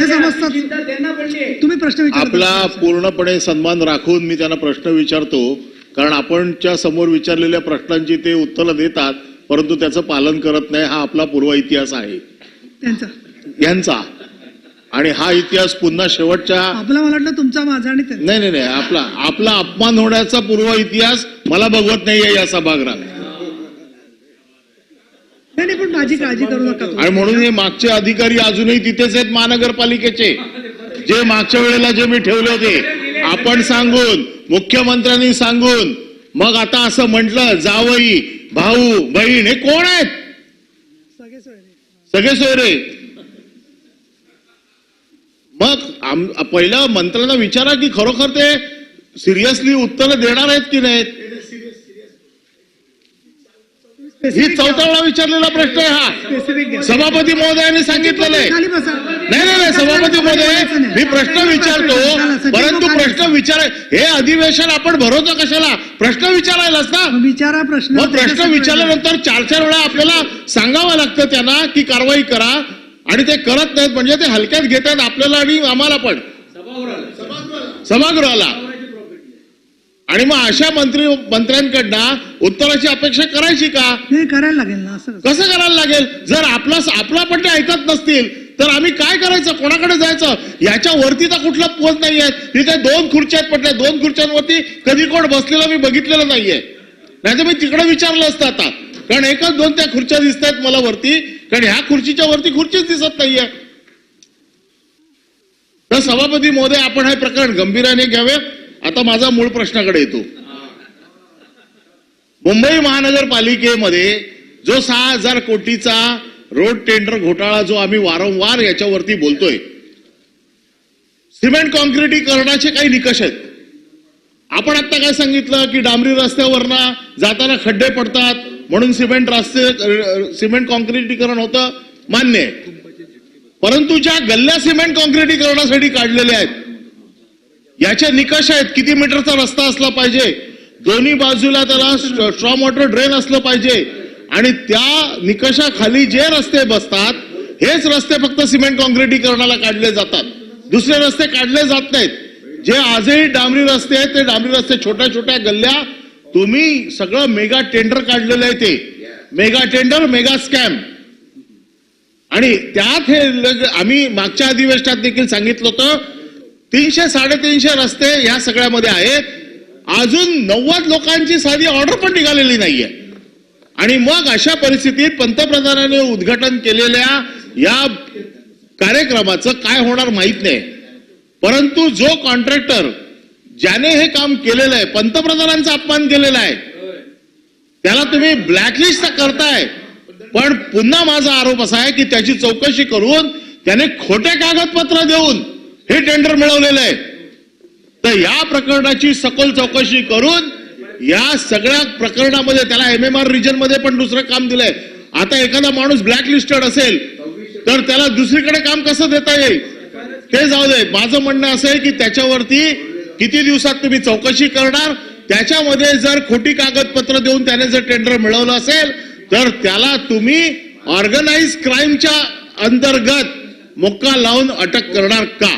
मोठे समजतात. तुम्ही प्रश्न विचारा आपला पूर्णपणे सन्मान राखून मी त्यांना प्रश्न विचारतो कारण आपणच्या समोर विचारलेल्या प्रश्नांची ते उत्तरं देतात परंतु त्याचं पालन करत नाही हा आपला पूर्व इतिहास आहे. त्यांचा. यांचा. आणि हा इतिहास पुन्हा शेवटच्या आपला मला वाटलं तुमचा माझा आणि नाही नाही आपला आपला अपमान होण्याचा पूर्व इतिहास मला बघवत नाहीये या सभागृहात. नाही पण माझी काळजी करू नका. आणि म्हणून हे मागचे अधिकारी अजूनही तिथेच आहेत महानगरपालिकेचे जे मागच्या वेळेला जे मी ठेवले होते आपण सांगून मुख्यमंत्र्यांनी सांगून मग आता असं म्हटलं जावई भाऊ बहीण हे कोण आहेत सगळे सोयरे. सगळे सोयरे मग पहिल्या मंत्र्यांना विचारा की खरोखर ते सिरियसली उत्तर देणार आहेत की नाहीत ही. चौथा वेळा विचारलेला प्रश्न आहे हा. सभापती महोदयांनी सांगितलेलं आहे. नाही नाही नाही सभापती महोदय मी प्रश्न विचारतो परंतु प्रश्न विचार हे अधिवेशन आपण भरवतो कशाला? प्रश्न विचारायलाच ना. विचारा प्रश्न. मग प्रश्न विचारल्यानंतर चार चार वेळा आपल्याला सांगावं लागतं त्यांना की कारवाई करा आणि ते करत नाहीत म्हणजे ते हलक्यात घेतात आपल्याला आणि आम्हाला पण. सभागृहाला. आणि मग अशा मंत्री मंत्र्यांकडनं उत्तराची अपेक्षा करायची का? नाही करायला लागेल ना असं कसं? करायला लागेल? जर आपला आपला ते ऐकत नसतील तर आम्ही काय करायचं? कोणाकडे जायचं? याच्या वरती तर कुठला पोच नाहीये. तिथे दोन खुर्च्या आहेत म्हटल्या दोन खुर्च्यांवरती कधी कोण बसलेलं मी बघितलेलं नाहीये. नाही मी तिकडे विचारलं असतं आता. कारण एकच दोन त्या खुर्च्या दिसत आहेत मला वरती. कारण ह्या खुर्चीच्या वरती खुर्चीच दिसत नाहीये. तर सभापती महोदय आपण हे प्रकरण गंभीराने घ्यावे. आता माझा मूळ प्रश्नाकडे येतो. मुंबई महानगरपालिकेमध्ये जो सहा हजार कोटीचा रोड टेंडर घोटाळा जो आम्ही वारंवार याच्यावरती बोलतोय सिमेंट कॉन्क्रिटीकरणाचे काही निकष आहेत. आपण आता काय सांगितलं की डांबरी रस्त्यावरनं जाताना खड्डे पडतात म्हणून सिमेंट रस्ते सिमेंट कॉन्क्रिटीकरण होतं? मान्य आहे. परंतु ज्या गल्ल्या सिमेंट कॉन्क्रिटीकरणासाठी काढलेल्या आहेत याचे निकष आहेत. किती मीटरचा रस्ता असला पाहिजे? दोन्ही बाजूला त्याला स्ट्रॉम वॉटर ड्रेन असलं पाहिजे. आणि त्या निकषाखाली जे रस्ते बसतात हेच रस्ते फक्त सिमेंट कॉन्क्रिटीकरणाला काढले जातात. दुसरे रस्ते काढले जात नाहीत. जे आजही डांबरी रस्ते आहेत ते डांबरी रस्ते छोट्या छोट्या गल्ल्या तुम्ही सगळं मेगा टेंडर काढलेलं आहे ते. Mega tender mega scam. आणि त्यात हे आम्ही मागच्या अधिवेशनात देखील सांगितलं होतं तीनशे साडेतीनशे रस्ते या सगळ्यामध्ये आहेत. अजून नव्वद लोकांची साधी ऑर्डर पण निघालेली नाहीये. आणि मग अशा परिस्थितीत पंतप्रधानांनी उद्घाटन केलेल्या या कार्यक्रमाचं काय होणार माहीत नाही. परंतु जो कॉन्ट्रॅक्टर ज्याने हे काम केलेलं आहे पंतप्रधानांचा अपमान केलेला आहे त्याला तुम्ही ब्लॅकलिस्ट तर करताय. पण पुन्हा माझा आरोप असा आहे की त्याची चौकशी करून त्याने खोटे कागदपत्र देऊन हे टेंडर मिळवलेलं आहे. तर या प्रकरणाची सखोल चौकशी करून या सगळ्या प्रकरणामध्ये त्याला एम एम आर रिजनमध्ये पण दुसरं काम दिलंय. आता एखादा माणूस ब्लॅक लिस्टेड असेल तर त्याला दुसरीकडे काम कसं देता येईल? ते जाऊ दे. माझं म्हणणं असं आहे की त्याच्यावरती किती दिवसात तुम्ही चौकशी करणार? त्याच्यामध्ये जर खोटी कागदपत्र देऊन त्याने जर टेंडर मिळवलं असेल तर त्याला तुम्ही ऑर्गनाइज क्राईमच्या अंतर्गत मुक्का लावून अटक करणार का?